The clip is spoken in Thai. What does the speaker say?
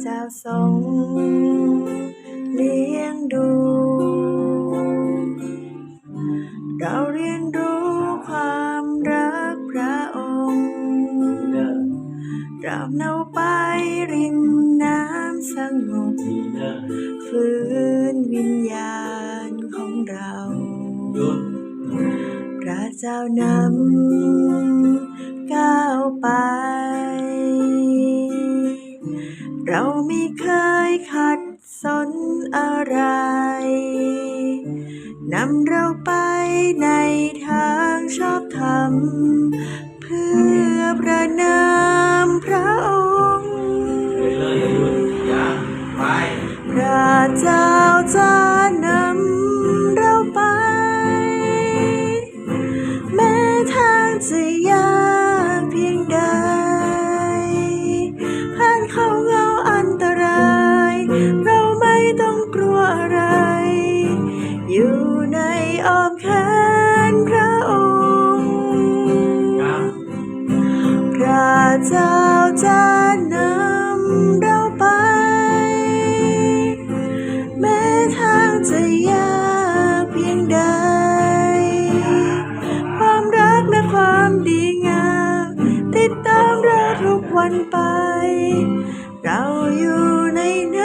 เจ้าทรงเลี้ยงดู เราเรียนรู้ความรักพระองค์ด้อเราเนาไปริมน้ำสงบฟื้นวิญญาณของเราพระเจ้านำก้าวไป เราไม่เคยขัดสนอะไร นำเราไปในทางชอบธรรม เพื่อประนา อยู่ในอ้อมแขนพระองค์ พระเจ้าจะนำเราไป แม้ทางจะยากเพียงใด ความรักและความดีงาม ติดตามเราทุกวันไป เราอยู่ในน